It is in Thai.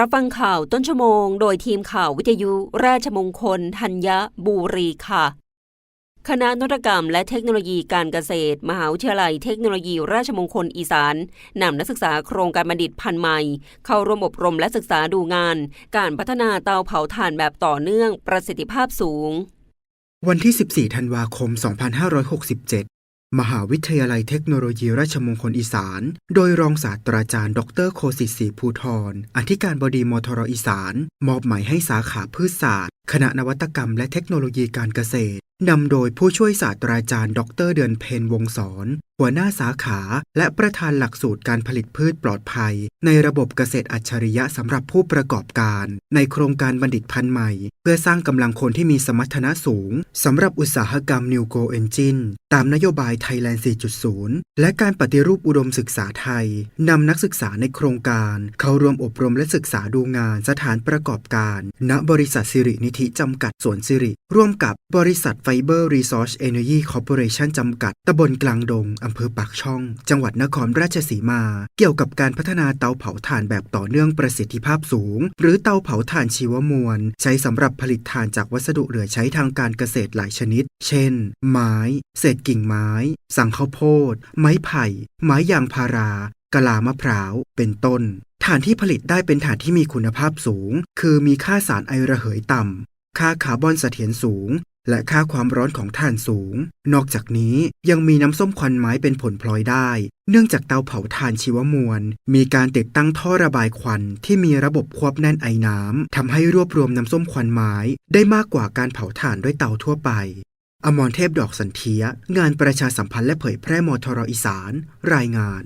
รับฟังข่าวต้นชั่วโมง โดยทีมข่าววิทยุราชมงคลธัญบุรีค่ะ คณะนวัตกรรมและเทคโนโลยีการเกษตร มหาวิทยาลัยเทคโนโลยีราชมงคลอีสานนำนักศึกษาโครงการบัณฑิตพันใหม่ เข้าร่วมอบรมและศึกษาดูงาน การพัฒนาเตาเผาถ่านแบบต่อเนื่องประสิทธิภาพสูง วันที่ 14 ธันวาคม 2567 มหาวิทยาลัยเทคโนโลยีราชมงคลอีสาน โดยรองศาสตราจารย์ ดรโคสิทธิ์ศรีภูทรอธิการบดีมทรอีสาน มอบหมายให้สาขาพืชศาสตร์ คณะนวัตกรรมและเทคโนโลยีการเกษตรนำโดยผู้ช่วยศาสตราจารย์ ดรเดือนเพนวงศร หัวหน้าสาขา และประธานหลักสูตรการผลิตพืชปลอดภัย ในระบบเกษตรอัจฉริยะสำหรับผู้ประกอบการ ในโครงการบัณฑิตพันธุ์ใหม่ เพื่อสร้างกำลังคนที่มีสมรรถนะสูงสำหรับอุตสาหกรรม New Go Engine ตามนโยบาย Thailand 4.0 และการปฏิรูปอุดมศึกษาไทยนำนักศึกษาในโครงการ เข้าร่วมอบรมและศึกษาดูงานสถานประกอบการ ณบริษัทสิรินิธิจำกัดสวนสิริ ร่วมกับบริษัท Fiber Resource Energy Corporation จำกัดตำบลกลางดงอำเภอปากช่อง จังหวัดนครราชสีมา เกี่ยวกับการพัฒนาเตาเผาถ่านแบบต่อเนื่องประสิทธิภาพสูง หรือเตาเผาถ่านชีวมวล ใช้สำหรับผลิตถ่านจากวัสดุเหลือใช้ทางการเกษตรหลายชนิด เช่น ไม้ เศษกิ่งไม้ สังข้าวโพด ไม้ไผ่ ไม้ยางพารากะลามะพร้าว เป็นต้น ถ่านที่ผลิตได้เป็นถ่านที่มีคุณภาพสูง คือมีค่าสารไอระเหยต่ำค่าคาร์บอนเสถียรสูง และค่าความร้อนของถ่านสูง นอกจากนี้ยังมีน้ำส้มควันไม้เป็นผลพลอยได้ เนื่องจากเตาเผาถ่านชีวมวล มีการติดตั้งท่อระบายควันที่มีระบบควบแน่นไอน้ำทำให้รวบรวมน้ำส้มควันไม้ได้มากกว่าการเผาถ่านด้วยเตาทั่วไปอมรเทพดอกสันเทีย งานประชาสัมพันธ์และเผยแพร่มทรอีสาน รายงาน